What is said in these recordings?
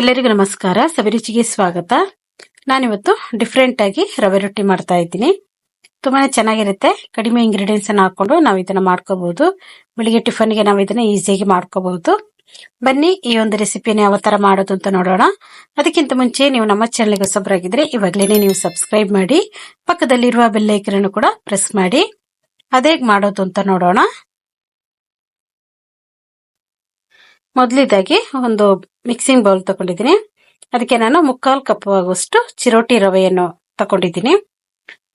ಎಲ್ಲರಿಗೂ ನಮಸ್ಕಾರ. ಸವಿರುಚಿಗೆ ಸ್ವಾಗತ. ನಾನಿವತ್ತು ಡಿಫ್ರೆಂಟ್ ಆಗಿ ರವೆ ರೊಟ್ಟಿ ಮಾಡ್ತಾ ಇದ್ದೀನಿ. ತುಂಬಾನೇ ಚೆನ್ನಾಗಿರುತ್ತೆ. ಕಡಿಮೆ ಇಂಗ್ರೀಡಿಯೆಂಟ್ಸ್ ಅನ್ನು ಹಾಕೊಂಡು ನಾವು ಇದನ್ನ ಮಾಡ್ಕೋಬಹುದು. ಬೆಳಿಗ್ಗೆ ಟಿಫನ್ಗೆ ನಾವು ಇದನ್ನ ಈಸಿಯಾಗಿ ಮಾಡ್ಕೋಬಹುದು. ಬನ್ನಿ, ಈ ಒಂದು ರೆಸಿಪಿನ ಯಾವ ತರ ಮಾಡೋದು ಅಂತ ನೋಡೋಣ. ಅದಕ್ಕಿಂತ ಮುಂಚೆ ನೀವು ನಮ್ಮ ಚಾನಲ್ಗೆ ಹೊಸಬರಾಗಿದ್ರೆ ಇವಾಗಲೇ ನೀವು ಸಬ್ಸ್ಕ್ರೈಬ್ ಮಾಡಿ, ಪಕ್ಕದಲ್ಲಿರುವ ಬೆಲ್ ಐಕನ್ ಕೂಡ ಪ್ರೆಸ್ ಮಾಡಿ. ಅದೇ ಮಾಡೋದು ಅಂತ ನೋಡೋಣ. ಮೊದಲಿದಾಗಿ ಒಂದು ಮಿಕ್ಸಿಂಗ್ ಬೌಲ್ ತಗೊಂಡಿದ್ದೀನಿ. ಅದಕ್ಕೆ ನಾನು ಮುಕ್ಕಾಲ್ ಕಪ್ ಆಗುವಷ್ಟು ಚಿರೋಟಿ ರವೆಯನ್ನು ತಗೊಂಡಿದ್ದೀನಿ.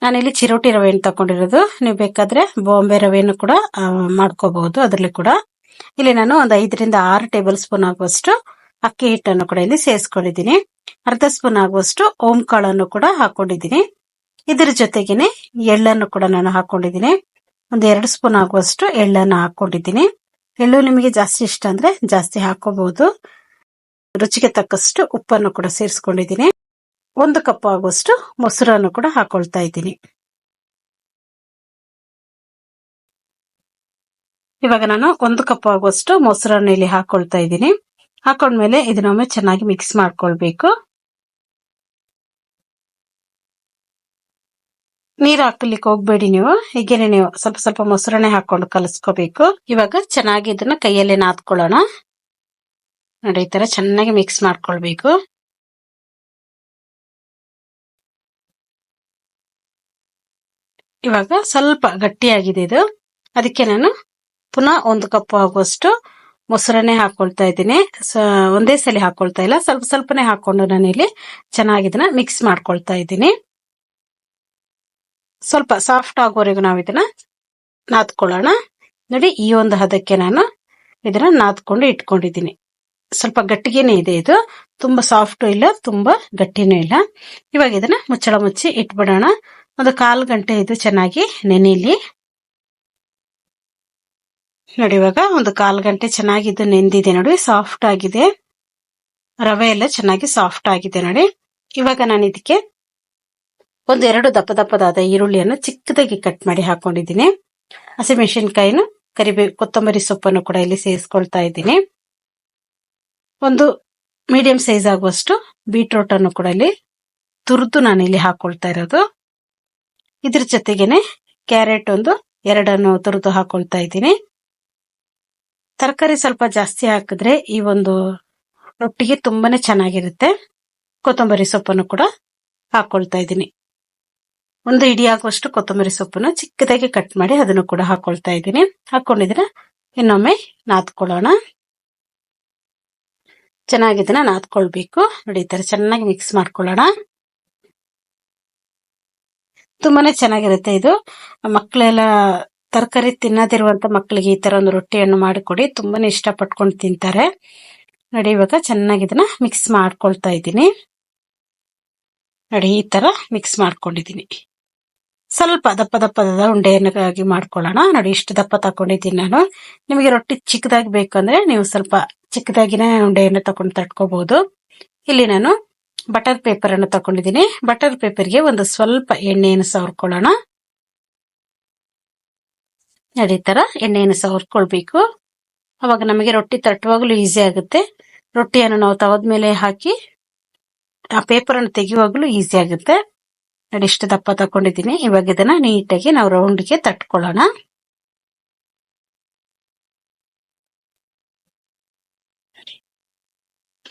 ನಾನಿಲ್ಲಿ ಚಿರೋಟಿ ರವೆಯನ್ನು ತಗೊಂಡಿರೋದು. ನೀವು ಬೇಕಾದ್ರೆ ಬಾಂಬೆ ರವೆಯನ್ನು ಕೂಡ ಮಾಡ್ಕೋಬಹುದು ಅದರಲ್ಲಿ ಕೂಡ. ಇಲ್ಲಿ ನಾನು ಒಂದು ಐದರಿಂದ ಆರು ಟೇಬಲ್ ಸ್ಪೂನ್ ಆಗುವಷ್ಟು ಅಕ್ಕಿ ಹಿಟ್ಟನ್ನು ಕೂಡ ಇಲ್ಲಿ ಸೇರಿಸ್ಕೊಂಡಿದ್ದೀನಿ. ಅರ್ಧ ಸ್ಪೂನ್ ಆಗುವಷ್ಟು ಓಂ ಕಾಳನ್ನು ಕೂಡ ಹಾಕೊಂಡಿದ್ದೀನಿ. ಇದರ ಜೊತೆಗೇನೆ ಎಳ್ಳನ್ನು ಕೂಡ ನಾನು ಹಾಕೊಂಡಿದ್ದೀನಿ. ಒಂದು ಎರಡು ಸ್ಪೂನ್ ಆಗುವಷ್ಟು ಎಳ್ಳನ್ನು ಹಾಕೊಂಡಿದ್ದೀನಿ. ಎಳ್ಳು ನಿಮಗೆ ಜಾಸ್ತಿ ಇಷ್ಟ ಅಂದ್ರೆ ಜಾಸ್ತಿ ಹಾಕೋಬಹುದು. ರುಚಿಗೆ ತಕ್ಕಷ್ಟು ಉಪ್ಪನ್ನು ಕೂಡ ಸೇರಿಸ್ಕೊಂಡಿದ್ದೀನಿ. ಒಂದು ಕಪ್ ಆಗುವಷ್ಟು ಮೊಸರನ್ನು ಕೂಡ ಹಾಕೊಳ್ತಾ ಇದ್ದೀನಿ. ಇವಾಗ ನಾನು ಒಂದು ಕಪ್ ಆಗುವಷ್ಟು ಮೊಸರನ್ನು ಇಲ್ಲಿ ಹಾಕೊಳ್ತಾ ಇದ್ದೀನಿ. ಹಾಕೊಂಡ್ಮೇಲೆ ಇದನ್ನೊಮ್ಮೆ ಚೆನ್ನಾಗಿ ಮಿಕ್ಸ್ ಮಾಡ್ಕೊಳ್ಬೇಕು. ನೀರು ಹಾಕ್ಲಿಕ್ಕೆ ಹೋಗ್ಬೇಡಿ ನೀವು. ಹೀಗೇನೆ ನೀವು ಸ್ವಲ್ಪ ಸ್ವಲ್ಪ ಮೊಸರನ್ನೇ ಹಾಕೊಂಡು ಕಲಸ್ಕೋಬೇಕು. ಇವಾಗ ಚೆನ್ನಾಗಿ ಇದನ್ನ ಕೈಯಲ್ಲೇ ನಾದ್ಕೊಳ್ಳೋಣ. ನೋಡಿ, ಈ ತರ ಚೆನ್ನಾಗಿ ಮಿಕ್ಸ್ ಮಾಡ್ಕೊಳ್ಬೇಕು. ಇವಾಗ ಸ್ವಲ್ಪ ಗಟ್ಟಿಯಾಗಿದೆ ಇದು. ಅದಕ್ಕೆ ನಾನು ಪುನಃ ಒಂದು ಕಪ್ ಆಗುವಷ್ಟು ಮೊಸರನ್ನೇ ಹಾಕೊಳ್ತಾ ಇದ್ದೀನಿ. ಒಂದೇ ಸಲ ಹಾಕೊಳ್ತಾ ಇಲ್ಲ. ಸ್ವಲ್ಪ ಸ್ವಲ್ಪನೇ ಹಾಕೊಂಡು ನಾನು ಇಲ್ಲಿ ಚೆನ್ನಾಗಿ ಇದನ್ನ ಮಿಕ್ಸ್ ಮಾಡ್ಕೊಳ್ತಾ ಇದ್ದೀನಿ. ಸ್ವಲ್ಪ ಸಾಫ್ಟ್ ಆಗೋವರೆಗೂ ನಾವು ಇದನ್ನ ನಾದ್ಕೊಳ್ಳೋಣ. ನೋಡಿ, ಈ ಒಂದು ಹದಕ್ಕೆ ನಾನು ಇದನ್ನ ನಾದ್ಕೊಂಡು ಇಟ್ಕೊಂಡಿದ್ದೀನಿ. ಸ್ವಲ್ಪ ಗಟ್ಟಿಗೆನೇ ಇದೆ ಇದು. ತುಂಬಾ ಸಾಫ್ಟ್ ಇಲ್ಲ, ತುಂಬಾ ಗಟ್ಟಿನೂ ಇಲ್ಲ. ಇವಾಗ ಇದನ್ನ ಮುಚ್ಚಳ ಮುಚ್ಚಿ ಇಟ್ಬಿಡೋಣ. ಒಂದು ಕಾಲು ಗಂಟೆ ಇದು ಚೆನ್ನಾಗಿ ನೆನೆಯಲಿ ನೋಡಿ, ಇವಾಗ ಒಂದು ಕಾಲು ಗಂಟೆ ಚೆನ್ನಾಗಿ ಇದು ನೆಂದಿದೆ ನೋಡಿ ಸಾಫ್ಟ್ ಆಗಿದೆ. ರವೆ ಎಲ್ಲ ಚೆನ್ನಾಗಿ ಸಾಫ್ಟ್ ಆಗಿದೆ ನೋಡಿ. ಇವಾಗ ನಾನು ಇದಕ್ಕೆ ಒಂದು ಎರಡು ದಪ್ಪ ದಪ್ಪದಾದ ಈರುಳ್ಳಿಯನ್ನು ಚಿಕ್ಕದಾಗಿ ಕಟ್ ಮಾಡಿ ಹಾಕೊಂಡಿದ್ದೀನಿ. ಹಸಿಮೆಣಸಿನ್ಕಾಯಿನ ಕರಿಬೇ, ಕೊತ್ತಂಬರಿ ಸೊಪ್ಪನ್ನು ಕೂಡ ಇಲ್ಲಿ ಸೇರಿಸ್ಕೊಳ್ತಾ ಇದ್ದೀನಿ. ಒಂದು ಮೀಡಿಯಂ ಸೈಜ್ ಆಗುವಷ್ಟು ಬೀಟ್ರೋಟ್ ಅನ್ನು ಕೂಡ ಇಲ್ಲಿ ತುರಿದು ನಾನು ಇಲ್ಲಿ ಹಾಕೊಳ್ತಾ ಇರೋದು. ಇದ್ರ ಜೊತೆಗೇನೆ ಕ್ಯಾರೆಟ್ ಒಂದು ಎರಡನ್ನು ತುರಿದು ಹಾಕೊಳ್ತಾ ಇದ್ದೀನಿ. ತರಕಾರಿ ಸ್ವಲ್ಪ ಜಾಸ್ತಿ ಹಾಕಿದ್ರೆ ಈ ಒಂದು ರೊಟ್ಟಿಗೆ ತುಂಬಾನೇ ಚೆನ್ನಾಗಿರುತ್ತೆ. ಕೊತ್ತಂಬರಿ ಸೊಪ್ಪನ್ನು ಕೂಡ ಹಾಕೊಳ್ತಾ ಇದ್ದೀನಿ. ಒಂದು ಇಡಿ ಆಗುವಷ್ಟು ಕೊತ್ತಂಬರಿ ಸೊಪ್ಪನ್ನು ಚಿಕ್ಕದಾಗಿ ಕಟ್ ಮಾಡಿ ಅದನ್ನು ಕೂಡ ಹಾಕೊಳ್ತಾ ಇದ್ದೀನಿ. ಹಾಕೊಂಡಿದ್ರೆ ಇನ್ನೊಮ್ಮೆ ನಾದ್ಕೊಳ್ಳೋಣ. ಚೆನ್ನಾಗಿ ಇದನ್ನ ನಾದ್ಕೊಳ್ಬೇಕು. ನೋಡಿ, ಈ ತರ ಚೆನ್ನಾಗಿ ಮಿಕ್ಸ್ ಮಾಡ್ಕೊಳ್ಳೋಣ. ತುಂಬಾನೇ ಚೆನ್ನಾಗಿರುತ್ತೆ ಇದು. ಮಕ್ಕಳೆಲ್ಲ ತರಕಾರಿ ತಿನ್ನದಿರುವಂತ ಮಕ್ಕಳಿಗೆ ಈ ತರ ಒಂದು ರೊಟ್ಟಿಯನ್ನು ಮಾಡಿಕೊಡಿ. ತುಂಬಾನೇ ಇಷ್ಟ ಪಟ್ಕೊಂಡು ತಿಂತಾರೆ. ನೋಡಿ, ಇವಾಗ ಚೆನ್ನಾಗಿ ಇದನ್ನ ಮಿಕ್ಸ್ ಮಾಡ್ಕೊಳ್ತಾ ಇದ್ದೀನಿ. ನೋಡಿ, ಈ ತರ ಮಿಕ್ಸ್ ಮಾಡ್ಕೊಂಡಿದ್ದೀನಿ. ಸ್ವಲ್ಪ ದಪ್ಪ ದಪ್ಪದ ಉಂಡೆಯನ್ನಾಗಿ ಮಾಡ್ಕೊಳ್ಳೋಣ. ನೋಡಿ, ಇಷ್ಟು ದಪ್ಪ ತಕೊಂಡಿದ್ದೀನಿ ನಾನು. ನಿಮಗೆ ರೊಟ್ಟಿ ಚಿಕ್ಕದಾಗಿ ಬೇಕಂದ್ರೆ ನೀವು ಸ್ವಲ್ಪ ಚಿಕ್ಕದಾಗಿನ ಉಂಡೆಯನ್ನು ತಕೊಂಡು ತಟ್ಕೋಬಹುದು ಇಲ್ಲಿ ನಾನು ಬಟರ್ ಪೇಪರ್ ಅನ್ನು ತಗೊಂಡಿದ್ದೀನಿ ಬಟರ್ ಪೇಪರ್ಗೆ ಒಂದು ಸ್ವಲ್ಪ ಎಣ್ಣೆಯನ್ನು ಸವರ್ಕೊಳ್ಳೋಣ. ನೋಡಿ ತರ ಎಣ್ಣೆಯನ್ನು ಸವರ್ಕೊಳ್ಬೇಕು. ಅವಾಗ ನಮಗೆ ರೊಟ್ಟಿ ತಟ್ಟುವಾಗಲೂ ಈಸಿ ಆಗುತ್ತೆ. ರೊಟ್ಟಿಯನ್ನು ನಾವು ತವದ ಮೇಲೆ ಹಾಕಿ, ಆ ಪೇಪರ್ ಅನ್ನು ತೆಗೆಯುವಾಗಲೂ ಈಸಿ ಆಗುತ್ತೆ. ನೋಡಿ ಇಷ್ಟು ದಪ್ಪ ತಕೊಂಡಿದ್ದೀನಿ. ಇವಾಗ ಇದನ್ನ ನೀಟಾಗಿ ನಾವು ರೌಂಡ್ಗೆ ತಟ್ಕೊಳ್ಳೋಣ.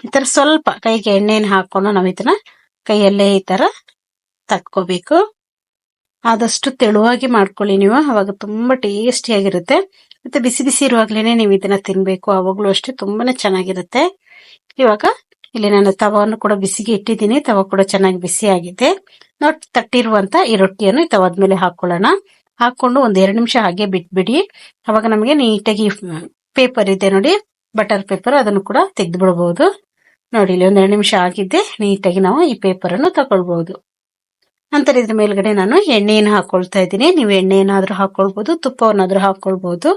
ಈ ತರ ಸ್ವಲ್ಪ ಕೈಗೆ ಎಣ್ಣೆಯನ್ನು ಹಾಕೊಂಡು ನಾವು ಇದನ್ನ ಕೈಯಲ್ಲೇ ಈ ತರ ತಟ್ಕೋಬೇಕು. ಆದಷ್ಟು ತೆಳುವಾಗಿ ಮಾಡ್ಕೊಳ್ಳಿ ನೀವು. ಅವಾಗ ತುಂಬಾ ಟೇಸ್ಟಿಯಾಗಿರುತ್ತೆ ಮತ್ತೆ ಬಿಸಿ ಬಿಸಿ ಇರುವಾಗ್ಲೇನೆ ನೀವು ಇದನ್ನ ತಿನ್ಬೇಕು. ಅವಾಗ್ಲೂ ಅಷ್ಟೇ ತುಂಬಾನೇ ಚೆನ್ನಾಗಿರುತ್ತೆ. ಇವಾಗ ಇಲ್ಲಿ ನಾನು ತವವನ್ನು ಕೂಡ ಬಿಸಿಗೆ ಇಟ್ಟಿದ್ದೀನಿ. ತವ ಕೂಡ ಚೆನ್ನಾಗಿ ಬಿಸಿ ಆಗಿದೆ ನಾವು ತಟ್ಟಿರುವಂತ ಈ ರೊಟ್ಟಿಯನ್ನು ತವದ ಮೇಲೆ ಹಾಕೊಳ್ಳೋಣ. ಹಾಕೊಂಡು ಒಂದ್ ಎರಡು ನಿಮಿಷ ಹಾಗೆ ಬಿಟ್ಬಿಡಿ. ಅವಾಗ ನಮಗೆ ನೀಟಾಗಿ ಪೇಪರ್ ಇದೆ ನೋಡಿ. ಬಟರ್ ಪೇಪರ್ ಅದನ್ನು ಕೂಡ ತೆಗೆದು ಬಿಡಬಹುದು ನೋಡಿ, ಇಲ್ಲಿ ಒಂದ್ ಎರಡು ನಿಮಿಷ ಆಗಿದ್ದೆ ನೀಟಾಗಿ ನಾವು ಈ ಪೇಪರ್ ಅನ್ನು ತಗೊಳ್ಬಹುದು ನಂತರ ಇದ್ರ ಮೇಲ್ಗಡೆ ನಾನು ಎಣ್ಣೆಯನ್ನು ಹಾಕೊಳ್ತಾ ಇದ್ದೀನಿ. ನೀವು ಎಣ್ಣೆಯನ್ನಾದ್ರೂ ಹಾಕೊಳ್ಬಹುದು ತುಪ್ಪವನ್ನಾದ್ರೂ ಹಾಕೊಳ್ಬಹುದು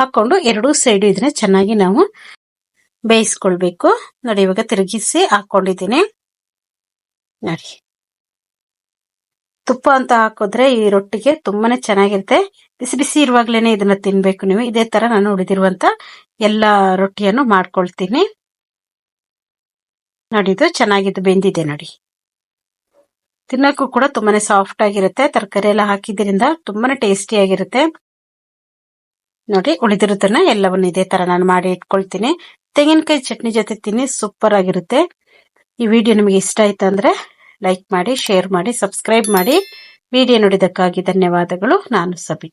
ಹಾಕೊಂಡು ಎರಡೂ ಸೈಡ್ ಇದನ್ನ ಚೆನ್ನಾಗಿ ನಾವು ಬೇಯಿಸ್ಕೊಳ್ಬೇಕು. ನೋಡಿ, ಇವಾಗ ತಿರುಗಿಸಿ ಹಾಕೊಂಡಿದ್ದೀನಿ ನೋಡಿ. ತುಪ್ಪ ಅಂತ ಹಾಕಿದ್ರೆ ಈ ರೊಟ್ಟಿಗೆ ತುಂಬಾನೇ ಚೆನ್ನಾಗಿರುತ್ತೆ. ಬಿಸಿ ಬಿಸಿ ಇರುವಾಗ್ಲೇನೆ ಇದನ್ನ ತಿನ್ಬೇಕು ನೀವು. ಇದೇ ತರ ನಾನು ಉಳಿದಿರುವಂತ ಎಲ್ಲ ರೊಟ್ಟಿಯನ್ನು ಮಾಡ್ಕೊಳ್ತೀನಿ. ನೋಡಿ, ಇದು ಚೆನ್ನಾಗಿದ್ದು ಬೆಂದಿದೆ ನೋಡಿ. ತಿನ್ನಕ್ಕೂ ಕೂಡ ತುಂಬಾನೇ ಸಾಫ್ಟ್ ಆಗಿರುತ್ತೆ. ತರಕಾರಿ ಎಲ್ಲ ಹಾಕಿದ್ರಿಂದ ತುಂಬಾನೇ ಟೇಸ್ಟಿ ಆಗಿರುತ್ತೆ. ನೋಡಿ ಉಳಿದಿರೋದನ್ನ ಎಲ್ಲವನ್ನು ಇದೇ ತರ ನಾನು ಮಾಡಿ ಇಟ್ಕೊಳ್ತೀನಿ. ತೆಂಗಿನಕಾಯಿ ಚಟ್ನಿ ಜೊತೆ ತಿನ್ನಿ ಸೂಪರ್ ಆಗಿರುತ್ತೆ. ಈ ವಿಡಿಯೋ ನಿಮಗೆ ಇಷ್ಟ ಆಯ್ತು ಅಂದ್ರೆ ಲೈಕ್ ಮಾಡಿ ಶೇರ್ ಮಾಡಿ ಸಬ್ಸ್ಕ್ರೈಬ್ ಮಾಡಿ. ವಿಡಿಯೋ ನೋಡಿದಕ್ಕಾಗಿ ಧನ್ಯವಾದಗಳು. ನಾನು ಸಬಿ